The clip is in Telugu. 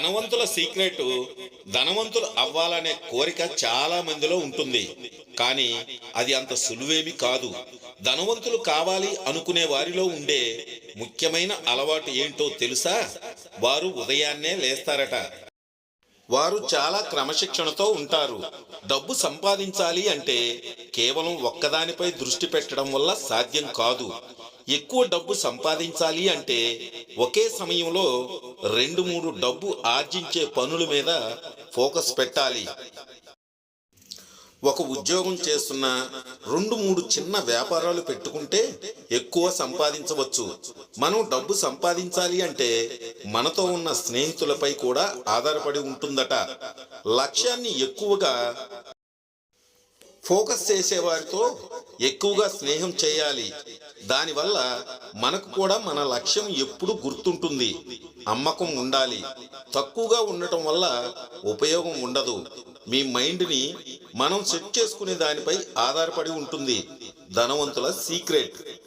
ధనవంతుల సీక్రెట్ ధనవంతులు అవ్వాలనే కోరిక చాలా మందిలో ఉంటుంది. కానీ అది అంత సులువేమి కాదు. ధనవంతులు కావాలి అనుకునే వారిలో ఉండే ముఖ్యమైన అలవాటు ఏంటో తెలుసా? వారు ఉదయాన్నే లేస్తారట. వారు చాలా క్రమశిక్షణతో ఉంటారు. డబ్బు సంపాదించాలి అంటే కేవలం ఒక్కదానిపై దృష్టి పెట్టడం వల్ల సాధ్యం కాదు. ఎక్కువ డబ్బు సంపాదించాలి అంటే ఒకే సమయంలో రెండు మూడు డబ్బు ఆర్జించే పనుల మీద ఫోకస్ పెట్టాలి. ఒక ఉద్యోగం చేస్తున్న రెండు మూడు చిన్న వ్యాపారాలు పెట్టుకుంటే ఎక్కువ సంపాదించవచ్చు. మనం డబ్బు సంపాదించాలి అంటే మనతో ఉన్న స్నేహితులపై కూడా ఆధారపడి ఉంటుందట. లక్ష్యాన్ని ఎక్కువగా ఫోకస్ చేసేవారితో ఎక్కువగా స్నేహం చేయాలి. దానివల్ల మనకు కూడా మన లక్ష్యం ఎప్పుడు గుర్తుంటుంది. అమ్మకం ఉండాలి. తక్కువగా ఉండటం వల్ల ఉపయోగం ఉండదు. మీ మైండ్ని మనం సెట్ చేసుకునే దానిపై ఆధారపడి ఉంటుంది. ధనవంతుల సీక్రెట్.